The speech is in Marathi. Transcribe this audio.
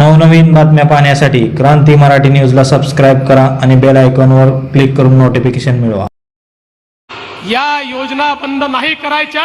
नवनवीन बातम्या पाहण्यासाठी क्रांती मराठी न्यूजला सबस्क्राईब करा आणि बेल आयकॉनवर क्लिक करून नोटिफिकेशन मिळवा. या योजना बंद नाही करायच्या.